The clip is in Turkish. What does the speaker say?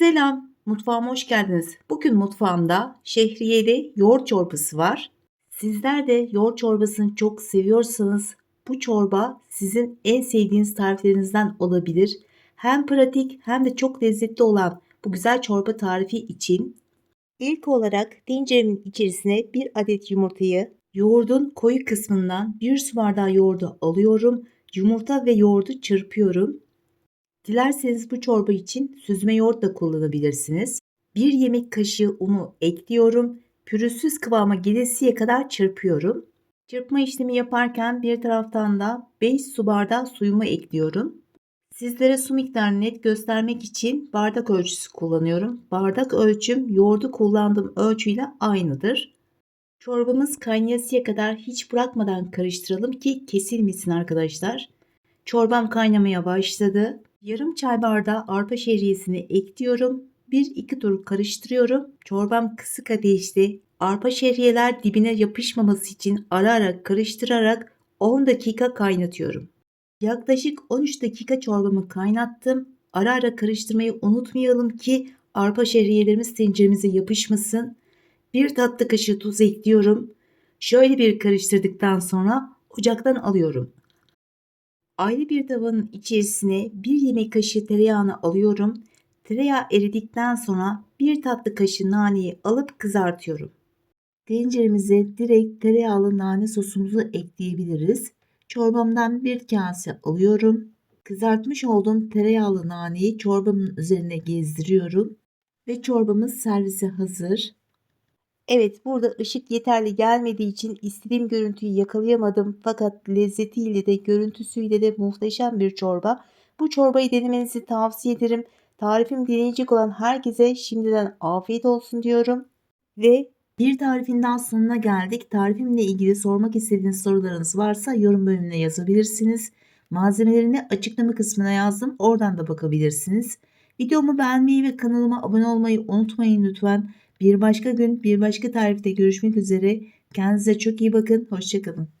Selam, mutfağıma hoş geldiniz. Bugün mutfağımda şehriyeli yoğurt çorbası var. Sizler de yoğurt çorbasını çok seviyorsanız bu çorba sizin en sevdiğiniz tariflerinizden olabilir. Hem pratik hem de çok lezzetli olan bu güzel çorba tarifi için ilk olarak tenceremin içerisine bir adet yumurtayı yoğurdun koyu kısmından bir su bardağı yoğurdu alıyorum. Yumurta ve yoğurdu çırpıyorum. Dilerseniz bu çorba için süzme yoğurt da kullanabilirsiniz. Bir yemek kaşığı unu ekliyorum. Pürüzsüz kıvama gelesiye kadar çırpıyorum. Çırpma işlemi yaparken bir taraftan da 5 su bardağı suyumu ekliyorum. Sizlere su miktarını net göstermek için bardak ölçüsü kullanıyorum. Bardak ölçüm yoğurdu kullandığım ölçüyle aynıdır. Çorbamız kaynayasıya kadar hiç bırakmadan karıştıralım ki kesilmesin arkadaşlar. Çorbam kaynamaya başladı. Yarım çay bardağı arpa şehriyesini ekliyorum. 1-2 tur karıştırıyorum. Çorbam kısık ateşte arpa şehriyeler dibine yapışmaması için ara ara karıştırarak 10 dakika kaynatıyorum. Yaklaşık 13 dakika çorbamı kaynattım. Ara ara karıştırmayı unutmayalım ki arpa şehriyelerimiz tenceremize yapışmasın. Bir tatlı kaşığı tuz ekliyorum. Şöyle bir karıştırdıktan sonra ocaktan alıyorum. Ayrı bir tavanın içerisine bir yemek kaşığı tereyağını alıyorum. Tereyağı eridikten sonra bir tatlı kaşığı naneyi alıp kızartıyorum. Tenceremize direkt tereyağlı nane sosumuzu ekleyebiliriz. Çorbamdan bir kase alıyorum. Kızartmış olduğum tereyağlı naneyi çorbamın üzerine gezdiriyorum. Ve çorbamız servise hazır. Evet burada ışık yeterli gelmediği için istediğim görüntüyü yakalayamadım. Fakat lezzetiyle de görüntüsüyle de muhteşem bir çorba. Bu çorbayı denemenizi tavsiye ederim. Tarifim deneyecek olan herkese şimdiden afiyet olsun diyorum. Ve bir tarifin sonuna geldik. Tarifimle ilgili sormak istediğiniz sorularınız varsa yorum bölümüne yazabilirsiniz. Malzemelerini açıklama kısmına yazdım. Oradan da bakabilirsiniz. Videomu beğenmeyi ve kanalıma abone olmayı unutmayın lütfen. Bir başka gün bir başka tarifte görüşmek üzere. Kendinize çok iyi bakın. Hoşçakalın.